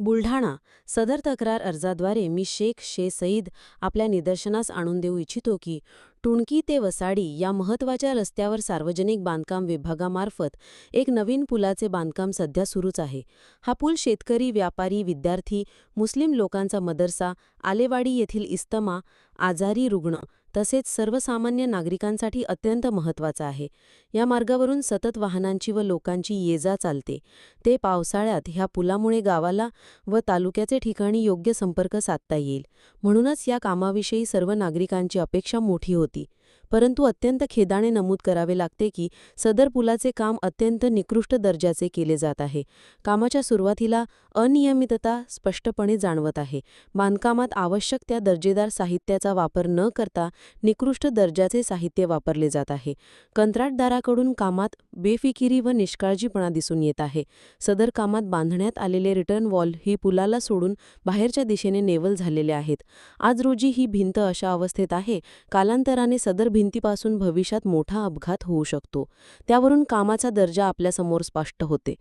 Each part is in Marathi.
बुलढाणा सदर तक्रार अर्जाद्वारे मी शेख शे सईद आपल्या निदर्शनास आणून देऊ इच्छितो की टुणकी ते वसाडी या महत्त्वाच्या रस्त्यावर सार्वजनिक बांधकाम विभागामार्फत एक नवीन पुलाचे बांधकाम सध्या सुरूच आहे. हा पूल शेतकरी व्यापारी विद्यार्थी मुस्लिम लोकांचा मदरसा आलेवाडी येथील इस्तमा आजारी रुग्ण तसेच सर्वसामान्य नागरिकांसाठी अत्यंत महत्त्वाचा आहे. या मार्गावरून सतत वाहनांची व लोकांची ये जा चालते. ते पावसाळ्यात ह्या पुलामुळे गावाला व तालुक्याचे ठिकाणी योग्य संपर्क साधता येईल. म्हणूनच या कामाविषयी सर्व नागरिकांची अपेक्षा मोठी होती. परंतु अत्यंत खेदाने नमूद करावे लागते की सदर पुलाचे काम अत्यंत निकृष्ट दर्जाचे केले जात आहे. कामाच्या सुरुवातीला अनियमितता स्पष्टपणे जाणवत आहे. बांधकामात आवश्यक त्या दर्जेदार साहित्याचा वापर न करता निकृष्ट दर्जाचे साहित्य वापरले जात आहे. कंत्राटदाराकडून कामात बेफिकिरी व निष्काळजीपणा दिसून येत आहे. सदर कामात बांधण्यात आलेले रिटर्न वॉल ही पुलाला सोडून बाहेरच्या दिशेने नेवल झालेले आहेत. आज रोजी ही भिंत अशा अवस्थेत आहे. कालांतराने सदर भिंतीपासून भविष्यात मोठा अपघात होऊ शकतो. त्यावरून कामाचा दर्जा आपल्यासमोर स्पष्ट होते.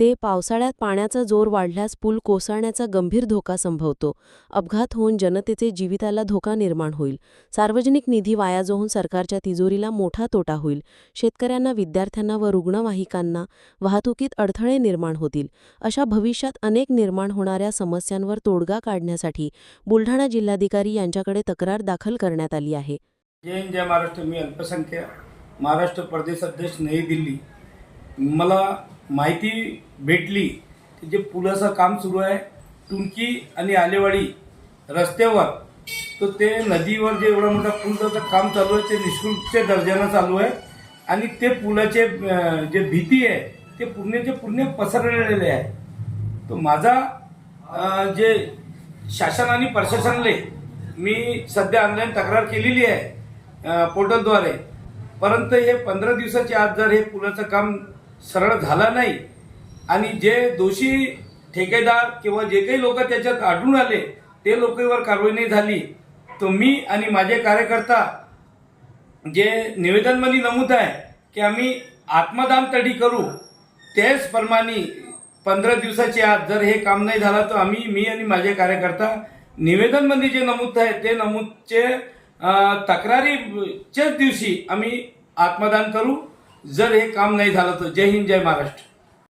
ते पावसाळ्यात पाण्याचा जोर वाढल्यास पूल कोसळण्याचा गंभीर धोका संभवतो. अपघात होऊन जनतेचे जीविताला धोका निर्माण होईल. सार्वजनिक निधी वाया जाऊन सरकारच्या तिजोरीला मोठा तोटा होईल. शेतकऱ्यांना विद्यार्थ्यांना व रुग्णवाहिकांना वाहतुकीत अडथळे निर्माण होतील. अशा भविष्यात अनेक निर्माण होणाऱ्या समस्यांवर तोडगा काढण्यासाठी बुलढाणा जिल्हाधिकारी यांच्याकडे तक्रार दाखल करण्यात आली आहे. जय हिंद जय महाराष्ट्र. मी अल्पसंख्या महाराष्ट्र प्रदेश अध्यक्ष नवी दिल्ली. मला माहिती भेटली की जे पुलाचं काम सुरू आहे टुंकी आणि आलेवाडी रस्त्यावर तर ते नदीवर जे एवढा मोठा पुलाचं काम चालू आहे ते निष्कृष्ट दर्जानं चालू आहे. आणि ते पुलाचे जे भीती आहे ते पूर्णचे पूर्ण पसरलेले आहे. तर माझा जे शासन आणि प्रशासनाले मी सध्या ऑनलाईन तक्रार केलेली आहे पोर्टलद्वारे. परंतु हे पंधरा दिवसाच्या आत जर हे पुलाचं काम सरळ झालं नाही आणि जे दोषी ठेकेदार किंवा जे काही लोक त्याच्यात आढळून आले ते लोकांवर कारवाई नाही झाली तर मी आणि माझे कार्यकर्ता जे निवेदनमध्ये नमूद आहे की आम्ही आत्मदान तडी करू त्याचप्रमाणे पंधरा दिवसाच्या आत जर हे काम नाही झालं तर आम्ही मी आणि माझे कार्यकर्ता निवेदनमध्ये जे नमूद आहे ते नमूदचे तक्रारीच्याच दिवशी आम्ही आत्मदान करू. जर हे काम नाही झालं तर जय हिंद जय महाराष्ट्र.